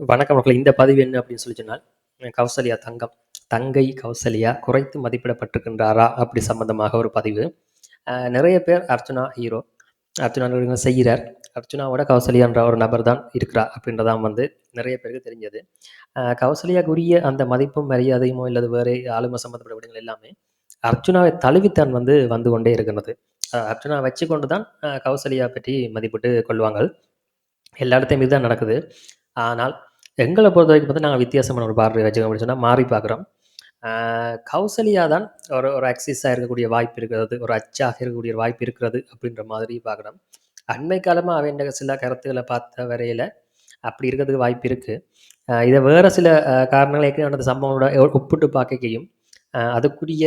வணக்கம் மக்கள் இந்த பதிவு என்ன அப்படின்னு சொல்லி சொன்னால் கௌசல்யா தங்கம் தங்கை கௌசல்யா குறைத்து மதிப்பிடப்பட்டிருக்கின்றாரா அப்படி சம்பந்தமாக ஒரு பதிவு. நிறைய பேர் அர்ச்சனா ஹீரோ அர்ச்சனா செய்கிறார். அர்ச்சனாவோட கௌசல்யான்ற ஒரு நபர் தான் இருக்கிறா அப்படின்றதான் வந்து நிறைய பேருக்கு தெரிஞ்சது. கௌசல்யாக்குரிய அந்த மதிப்பும் மரியாதையுமோ இல்லது வேறு ஆளுமை சம்பந்தப்பட்ட விடங்கள் எல்லாமே அர்ச்சுனாவை தழுவித்தான் வந்து வந்து கொண்டே இருக்கிறது. அஹ் அர்ச்சுனா வச்சு கொண்டு தான் கௌசல்யா பற்றி மதிப்பிட்டு கொள்வாங்க எல்லா இடத்தையும் இதுதான் நடக்குது. ஆனால் எங்களை பொறுத்த வரைக்கும் வந்து நாங்கள் வித்தியாசமான ஒரு பார்வை வச்சுக்கோங்க அப்படின்னு சொன்னால் மாறி பார்க்குறோம். கௌசல்யா தான் ஒரு ஒரு அக்சிஸாக இருக்கக்கூடிய வாய்ப்பு இருக்கிறது ஒரு அச்சாக இருக்கக்கூடிய வாய்ப்பு இருக்கிறது அப்படின்ற மாதிரி பார்க்குறோம். அண்மை காலமாக அவன் சில கருத்துக்களை பார்த்த வரையில் அப்படி இருக்கிறதுக்கு வாய்ப்பு இருக்குது இதை வேறு சில காரணங்களை காரணங்கள் ஏற்கனவே நடந்த சம்பவங்களோட ஒப்பிட்டு பார்க்கையும் அதுக்குரிய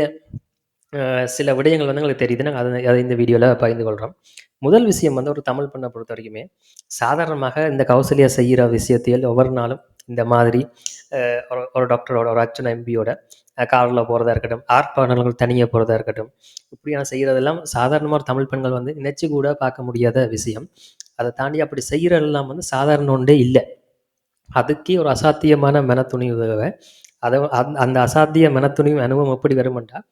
சில விடயங்கள் வந்து எங்களுக்கு தெரியுது. நாங்கள் அதை அதை இந்த வீடியோவில் பகிர்ந்து கொள்கிறோம் முதல் விஷயம் வந்து ஒரு தமிழ் பெண்ணை பொறுத்த வரைக்குமே சாதாரணமாக இந்த கௌசல்யா செய்கிற விஷயத்தில் ஒவ்வொரு நாளும் இந்த மாதிரி ஒரு ஒரு டாக்டரோட ஒரு அர்ச்சனை எம்பியோட காரில் போகிறதா இருக்கட்டும் ஆர்ப்பாட்டங்கள் தனியாக போகிறதா இருக்கட்டும் இப்படியான செய்கிறதெல்லாம் சாதாரணமாக ஒரு தமிழ் பெண்கள் வந்து நினைச்சு கூட பார்க்க முடியாத விஷயம். அதை தாண்டி அப்படி செய்கிறதெல்லாம் வந்து சாதாரண ஒன்றே இல்லை. அதுக்கே ஒரு அசாத்தியமான மனத்துணிவு அதை அந்த அந்த அசாத்திய மனத்துணிவு அனுபவம் எப்படி வருமென்றால்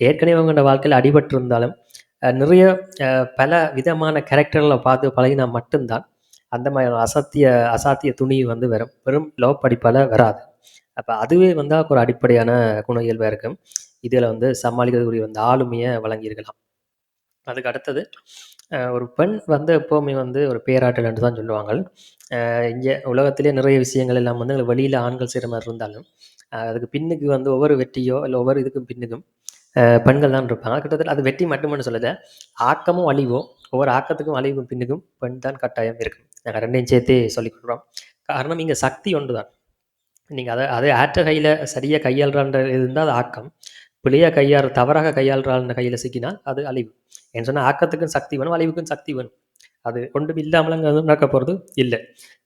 ஏற்கனவே அவங்களோட வாழ்க்கையில் அடிபட்டு இருந்தாலும் நிறைய பல விதமான கேரக்டர்களை பார்த்து பழகினா மட்டும்தான் அந்த மாதிரி அசத்திய அசாத்திய அசாத்திய வந்து வரும். வெறும் லோ படிப்பால் வராது. அப்போ அதுவே வந்து ஒரு அடிப்படையான குண இயல்பாக இருக்கும் இதில் வந்து சமாளிக்கிறதுக்குரிய வந்து ஆளுமையை வழங்கியிருக்கலாம். அதுக்கு அடுத்தது ஒரு பெண் வந்து எப்போவுமே வந்து ஒரு பேராற்றல் என்று தான் சொல்லுவாங்க இங்கே உலகத்திலே நிறைய விஷயங்கள் எல்லாம் வந்து வெளியில் ஆண்கள் செய்கிற மாதிரி இருந்தாலும் அதுக்கு பின்னுக்கு வந்து ஒவ்வொரு வெற்றியோ இல்லை ஒவ்வொரு இதுக்கும் பின்னுக்கும் பெண்கள் தான் இருப்பாங்க. கிட்டத்தட்ட அது வெற்றி மட்டும்னு சொல்லலை. ஆக்கமும் அழிவும் ஒவ்வொரு ஆக்கத்துக்கும் அழிவும் பின்னுக்கும் பெண் தான் கட்டாயம் இருக்கும். நாங்கள் ரெண்டையும் சேர்த்தே சொல்லிக் கொடுக்குறோம் காரணம் இங்கே சக்தி ஒன்று தான். நீங்கள் அதை அதை ஆற்ற கையில் சரியாக கையாளுறான்ற இருந்தால் அது ஆக்கம். பிள்ளையாக கையாள் தவறாக கையாளுறான்ற கையில் சிக்கினால் அது அழிவு. என்று சொன்னால் ஆக்கத்துக்கும் சக்தி வேணும் அழிவுக்கும் சக்தி வேணும். அது ஒன்றும் இல்லாமல் நடக்க போகிறது இல்லை.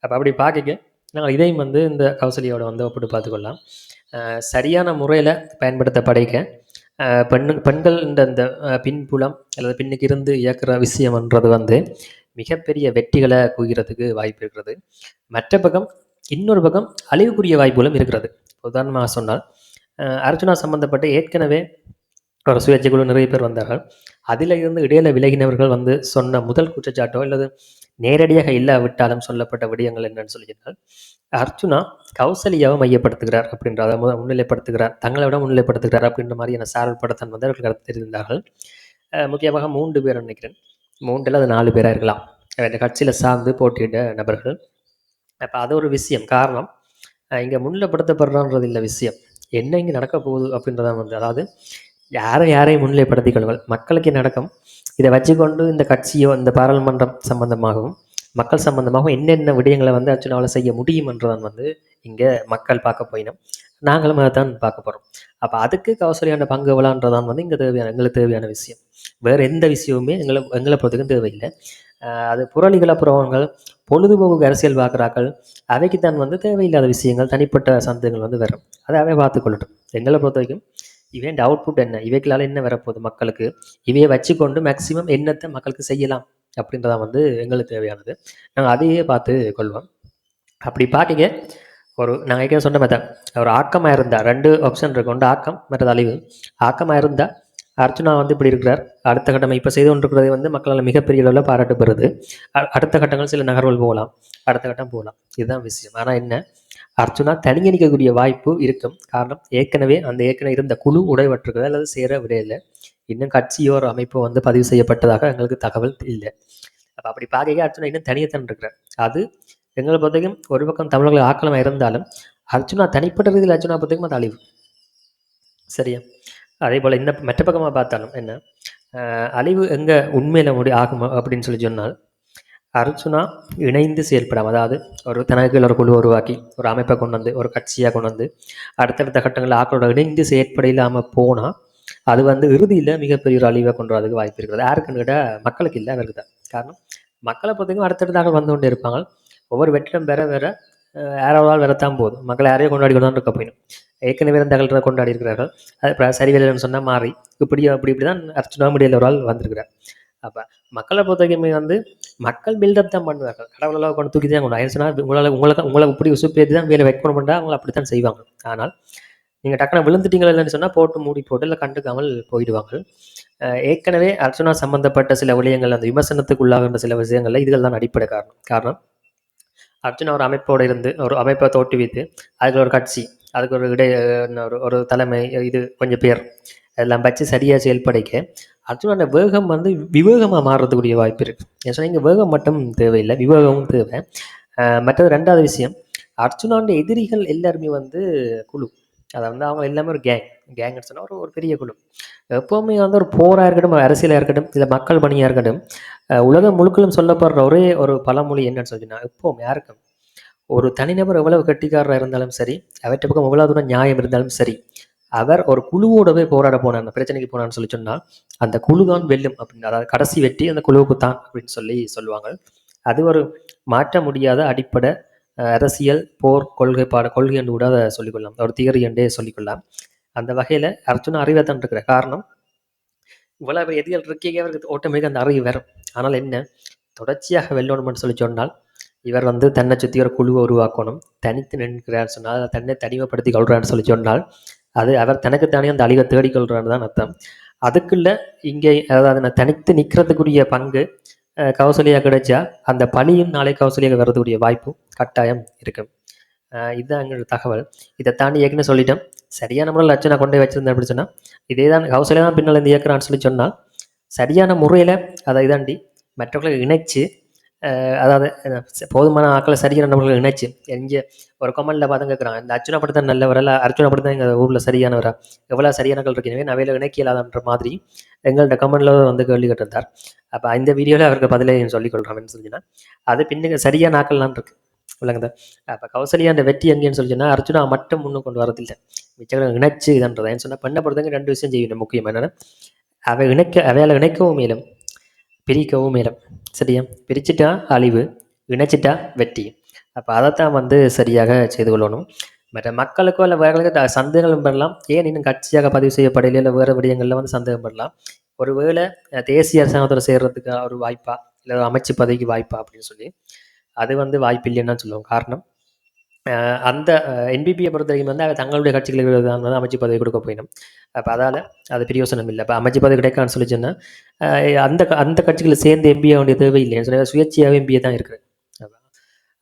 அப்போ அப்படி பார்க்க நாங்கள் இதையும் வந்து இந்த கௌசலியோட வந்து ஒப்பிட்டு பார்த்துக்கொள்ளலாம் சரியான முறையில் பயன்படுத்த படைக்க பெண்ணு பெண்கள் இந்த இந்த பின்புலம் அல்லது பின்னுக்கு இருந்து இயக்குற விஷயம்ன்றது வந்து மிகப்பெரிய வெற்றிகளை குகிறதுக்கு வாய்ப்பு இருக்கிறது. மற்ற பக்கம் இன்னொரு பக்கம் அழிவுக்குரிய வாய்ப்புகளும் இருக்கிறது. உதாரணமாக சொன்னால் அர்ஜுனா சம்பந்தப்பட்ட ஏற்கனவே ஒரு சுயேட்சை குழு நிறைய பேர் வந்தார்கள். அதில் இருந்து இடையில விலகினவர்கள் வந்து சொன்ன முதல் குற்றச்சாட்டோ அல்லது நேரடியாக இல்லாவிட்டாலும் சொல்லப்பட்ட விடயங்கள் என்னன்னு சொல்லியிருந்தால் அர்ஜுனா கௌசல்யாவை மையப்படுத்துகிறார் அப்படின்றத அதை முன்னிலைப்படுத்துகிறார் தங்களை விட முன்னிலைப்படுத்துகிறார் அப்படின்ற மாதிரியான சாரல் படத்தன் வந்து அவர்கள் கருத்து முக்கியமாக மூன்று பேர் நினைக்கிறேன். மூன்றில் அது நாலு பேராக இருக்கலாம். இந்த கட்சியில் சார்ந்து போட்டியிட்ட நபர்கள். அப்போ அது ஒரு விஷயம். காரணம் இங்கே முன்னிலைப்படுத்தப்படுறான்றது இல்லை விஷயம். என்ன இங்கே நடக்க போகுது அப்படின்றதான் வந்து அதாவது யாரை யாரையும் முன்னிலைப்படுத்திக் கொள்ளுங்கள் மக்களுக்கு நடக்கும்? இதை வச்சுக்கொண்டு இந்த கட்சியோ இந்த பாராளுமன்றம் சம்பந்தமாகவும் மக்கள் சம்பந்தமாகவும் என்னென்ன விடயங்களை வந்து அர்ச்சனாவில் செய்ய முடியும் என்றுதான் வந்து இங்கே மக்கள் பார்க்க போயினோம். நாங்களும் அதை தான் பார்க்க போகிறோம் அப்போ அதுக்கு கௌசல்யான பங்கு எவ்வளோன்றதான் வந்து இங்கே தேவையான எங்களுக்கு தேவையான விஷயம். வேறு எந்த விஷயமுமே எங்களை எங்களை பொறுத்துக்கும் தேவையில்லை. அது புரளிகள் புறவங்கள் பொழுதுபோக்கு அரசியல் பார்க்குறாக்கள் அவைக்கு தான் வந்து தேவையில்லாத விஷயங்கள் தனிப்பட்ட சந்தங்கள் வந்து வரும். அதை அவை பார்த்துக்கொள்ளட்டும். எங்களை பொறுத்த வரைக்கும் இவன் அவுட்புட் என்ன? இவைகளால் என்ன வரப்போகுது மக்களுக்கு? இவையை வச்சுக்கொண்டு மேக்சிமம் என்னத்தை மக்களுக்கு செய்யலாம் அப்படின்றதான் வந்து எங்களுக்கு தேவையானது. நாங்கள் அதையே பார்த்து கொள்வோம். அப்படி பார்க்க ஒரு நாங்கள் ஏற்கனவே சொன்ன மாதிரி ஒரு ஆக்கமாக இருந்தால் ரெண்டு ஆப்ஷன் இருக்கு. ஒன்று ஆக்கம் மற்றது அழிவு. ஆக்கமாக இருந்தால் அர்ச்சுனா வந்து இப்படி இருக்கிறார். அடுத்த கட்டம் இப்போ செய்து கொண்டிருக்கிறதே வந்து மக்களால் மிகப்பெரிய அளவில் பாராட்டு பெறுது அடுத்த கட்டங்கள் சில நகர்வுகள் போகலாம். அடுத்த கட்டம் போகலாம். இதுதான் விஷயம். ஆனால் என்ன? அர்ச்சுனா தனியே நிற்கக்கூடிய வாய்ப்பு இருக்கும். காரணம் ஏற்கனவே அந்த ஏற்கனவே இருந்த குழு உடைவற்றுக்கிறது அல்லது சேர விடையில்லை இன்னும் கட்சியோ ஒரு அமைப்போ வந்து பதிவு செய்யப்பட்டதாக எங்களுக்கு தகவல் இல்லை. அப்போ அப்படி பார்க்க அர்ச்சுனா இன்னும் தனியே தான் இருக்கிறேன் அது எங்களை பொறுத்தவரைக்கும் ஒரு பக்கம் தமிழர்கள் ஆக்கலமாக இருந்தாலும் அர்ச்சுனா தனிப்பட்ட ரீதியில் அர்ச்சுனா பொறுத்தவரைக்கும் அது அழிவு. சரியா? அதே போல் இந்த மற்ற பக்கமாக பார்த்தாலும் என்ன? அழிவு எங்கே உண்மையில் முடி ஆகும் அப்படின்னு சொல்லி சொன்னால் அர்ஜுனா இணைந்து செயல்படாம அதாவது ஒரு தனக்குள்ள ஒரு குழு உருவாக்கி ஒரு அமைப்பை கொண்டு வந்து ஒரு கட்சியாக கொண்டு வந்து அடுத்தடுத்த கட்டங்களில் ஆக்களோட இணைந்து செயற்பட இல்லாமல் போனால் அது வந்து இறுதியில் மிகப்பெரிய ஒரு அழிவை கொண்டு வரதுக்கு வாய்ப்பு இருக்கிறது. யாருக்குன்னு கேட்டால் மக்களுக்கு இல்லை அவருக்கு தான். காரணம் மக்களை பொறுத்தவரைக்கும் அடுத்தடுத்தாக வந்து கொண்டே இருப்பாங்க. ஒவ்வொரு வெற்றிடம் வேற வேற யாராவது வரத்தான் போதும். மக்களை யாரையும் கொண்டாடி கொண்டு இருக்க போயிடும். ஏற்கனவே இருந்த அகல்ற கொண்டாடி இருக்கிறார்கள். அது சரி வேலைன்னு சொன்னால் மாறி இப்படி அப்படி இப்படி தான் அர்ச்சனா முடியல ஒரு ஆள் வந்திருக்கிறார். அப்போ மக்களை பொறுத்தவரைக்குமே வந்து மக்கள் பில்டப் தான் பண்ணுவார்கள். கடவுளெல்லாம் கொண்டு தூக்கி தான் கொண்டு சொன்னால் உங்களால் உங்களுக்கு உங்களை இப்படி உசுப்பேற்றி தான் வேலை வைக்கணும் பண்ணால் அப்படி தான் செய்வாங்க. ஆனால் நீங்கள் டக்குனு விழுந்துட்டீங்களா இல்லைன்னு சொன்னால் போட்டு மூடி போட்டு இல்லை கண்டுக்காமல் போயிடுவாங்க ஏற்கனவே அர்ச்சனா சம்பந்தப்பட்ட சில விடயங்கள் அந்த விமர்சனத்துக்கு உள்ளாகின்ற சில விஷயங்கள்ல இதுகள் தான் அடிப்படை காரணம். காரணம் அர்ச்சனா ஒரு அமைப்போடு இருந்து ஒரு அமைப்பை தோற்றுவித்து அதுக்கு ஒரு கட்சி அதுக்கு ஒரு இடை ஒரு ஒரு தலைமை இது கொஞ்சம் பேர். எல்லாம் வச்சு சரியாக செயல்படைக்க அர்ஜுனோட வேகம் வந்து விவேகமாக மாறுறதுக்குரிய வாய்ப்பு இருக்குது ஏன் சொன்னா இங்கே வேகம் மட்டும் தேவையில்லை விவேகமும் தேவை. மற்றது ரெண்டாவது விஷயம் அர்ஜுனோட எதிரிகள் எல்லாருமே வந்து குழு. அதை வந்து அவங்க எல்லாமே ஒரு கேங் கேங்னு சொன்னால் ஒரு ஒரு பெரிய குழு. எப்போவுமே வந்து ஒரு போராக இருக்கட்டும் அரசியலாக இருக்கட்டும் இல்லை மக்கள் பணியாக இருக்கட்டும் உலகம் முழுக்கலும் சொல்லப்படுற ஒரே ஒரு பழமொழி என்னன்னு சொல்லினா எப்போவும் யாருக்கும்? ஒரு தனிநபர் எவ்வளவு கட்டிக்காரராக இருந்தாலும் சரி அவற்றை பக்கம் எவ்வளோ தூரம் நியாயம் இருந்தாலும் சரி அவர் ஒரு குழுவோடவே போராட போனார். அந்த பிரச்சனைக்கு போனான்னு சொல்லி சொன்னால் அந்த குழு தான் வெல்லும் அப்படின்னு அதாவது கடைசி வெற்றி அந்த குழுவுக்கு தான் அப்படின்னு சொல்லி சொல்லுவாங்க. அது ஒரு மாற்ற முடியாத அடிப்படை அஹ், அரசியல் போர் கொள்கை பாட கொள்கை என்று கூட அதை சொல்லிக்கொள்ளலாம். ஒரு தியரி என்றே சொல்லிக்கொள்ளலாம். அந்த வகையில் அர்ஜுனா அறிவை தான் இருக்கிற காரணம் இவ்வளவு எதிரிகள் இருக்கீங்க அவருக்கு ஓட்டமேக்கு அந்த அறிவு வரும். ஆனால் என்ன தொடர்ச்சியாக வெல்லணும்னு சொல்லி சொன்னால் இவர் வந்து தன்னை சுற்றி ஒரு குழுவை உருவாக்கணும். தனித்து நின்கிறார் சொன்னால் அதை தன்னை தனிமைப்படுத்தி கொள்றான்னு சொல்லி சொன்னால் அது அவர் தனக்குத்தானே அந்த அழிவை தேடிக்கொள்றான்னு தான் அர்த்தம். அதுக்குள்ள இங்கே அதாவது நான் தனித்து நிற்கிறதுக்குரிய பங்கு கௌசல்யா கிடைச்சா அந்த பணியும் நாளை கௌசல்யாக வர்றதுக்குரிய வாய்ப்பும் கட்டாயம் இருக்கும் இதுதான் எங்களோட தகவல். இதை தாண்டி ஏற்கனவே சொல்லிட்டேன் சரியான முறையில் லட்சணை கொண்டு போய் வச்சிருந்தேன் அப்படின்னு சொன்னால் இதே தான் கௌசல்யா தான் பின்னால் இந்த இயக்குறான்னு சொல்லி சொன்னால் சரியான முறையில் அதை இதாண்டி மற்றவர்களை இணைச்சு அதாவது போதுமான ஆக்களை சரியான நபர்களை இணைச்சு எங்கே ஒரு கமெண்ட்ல பார்த்து கேட்குறாங்க இந்த அர்ஜுனா படம் தான் நல்லவரா இல்லை எங்கள் ஊரில் சரியானவரா? எவ்வளோ சரியானவர்கள் இருக்கீங்க நவையில் இணைக்கலாதன்ற மாதிரி எங்கள்கிட்ட கமெண்ட்ல வந்து கேள்வி கேட்டிருந்தார். அப்போ இந்த வீடியோவில் அவருக்கு பதிலே சொல்லிக் கொள்கிறேன் சொல்லிச்சுன்னா அது பின்னுக்கு சரியான ஆக்கள்லாம் இருக்கு. விளங்குதா. அப்போ கௌசல்யா அந்த வெற்றி எங்கேன்னு சொல்லிச்சுன்னா அர்ஜுனா மட்டும் முன்னும் கொண்டு வரதில்லை. மிச்சங்களை இணைச்சு இதன்றதை. சொன்னால் பெண்ணை பொறுத்தவங்க ரெண்டு விஷயம் செய்யணும் முக்கியம் என்னென்னா அவை இணைக்க அவையால் இணைக்கவும் மேலும் பிரிக்கவும் இடம் சரியா? பிரிச்சுட்டா அழிவு இணைச்சிட்டா வெற்றி. அப்போ அதைத்தான் வந்து சரியாக செய்து கொள்ளணும். மற்ற மக்களுக்கோ இல்லை வேறு சந்தேகங்களும் பெறலாம் ஏன் இன்னும் கட்சியாக பதிவு செய்யப்படலை இல்லை வேறு விடயங்களில் வந்து சந்தேகம் பெறலாம் ஒருவேளை வேளை தேசிய அரசாங்கத்தில் சேர்றதுக்கு ஒரு வாய்ப்பா இல்லை ஒரு அமைச்சு பதவிக்கு வாய்ப்பா அப்படின்னு சொல்லி அது வந்து வாய்ப்பு இல்லைன்னு சொல்லுவோம். காரணம் அந்த என்பிபியை பொறுத்த வரைக்கும் வந்து அவர் தங்களுடைய கட்சிகளுக்கு தான் வந்து அமைச்சு பதவி கொடுக்க போயிடும். அப்போ அதால் அது பிரயோசனம் இல்லை. இப்போ அமைச்சு பதவி கிடைக்கான்னு சொல்லி சொன்னால் அந்த க- அந்த கட்சிகளை சேர்ந்து எம்பியாக வேண்டிய தேவை இல்லைன்னு சொல்லி சுயேட்சையாக எம்பியே தான் இருக்குது.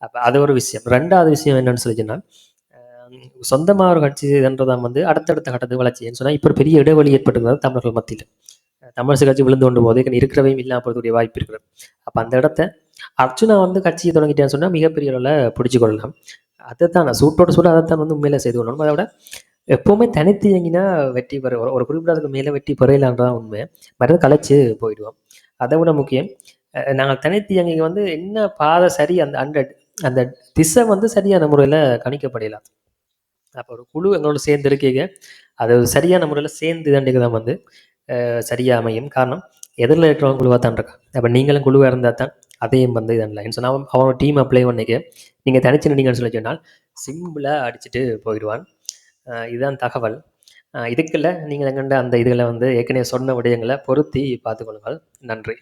அப்போ அது ஒரு விஷயம். ரெண்டாவது விஷயம் என்னன்னு சொல்லி சொன்னால் சொந்தமாக ஒரு கட்சி இதுன்றதான் வந்து அடுத்தடுத்த கட்டத்துக்கு வளர்ச்சின்னு சொன்னால் இப்போ ஒரு பெரிய இடைவெளி ஏற்பட்டுகிறது தமிழர்கள் மத்தியில். தமிழரசு கட்சி விழுந்து கொண்டு போது இருக்கிறவையும் இல்லாமல் போகிறதுடைய வாய்ப்பு இருக்கிறது அப்போ அந்த இடத்த அர்ஜுனா வந்து கட்சியை தொடங்கிட்டேன்னு சொன்னால் மிகப்பெரிய அளவில் பிடிச்சு கொள்ளலாம். அதை தான் நான் சூட்டோட சூட அதை தான் வந்து உண்மையில செய்து கொள்ளணும். அதை விட எப்போவுமே தனித்து இயங்கினா வெற்றி பெற ஒரு- ஒரு மேலே வெற்றி பெறையிலான்றதான் உண்மை. மற்றது கலைச்சு போயிடுவோம். அதை விட முக்கியம் நாங்கள் தனித்து இயங்கிங்க வந்து என்ன பாதை சரி அந்த அந்த அந்த திசை வந்து சரியான முறையில் கணிக்கப்படலாம். அப்போ ஒரு குழு எங்களோட சேர்ந்து இருக்கீங்க. அது சரியான முறையில் சேர்ந்து தண்டிக்கு தான் வந்து சரியாக அமையும். காரணம் எதிரில் இருக்கிறவங்க குழுவாக தான் இருக்கான் அப்போ நீங்களும் குழுவாக இருந்தால் தான் அதையும் வந்து இதில் சொன்னால் அவன் அவனோட டீம் அப்ளை பண்ணிக்கு நீங்கள் தனிச்சு நின்னீங்கன்னு சொல்லி சொன்னால் சிம்பிளாக அடிச்சுட்டு போயிடுவான். இதுதான் தகவல். இதுக்குள்ள நீங்கள் கண்ட அந்த இதுகளை வந்து ஏற்கனவே சொன்ன விடயங்களை பொருத்தி பார்த்துக்கொள்ளுங்கள். நன்றி.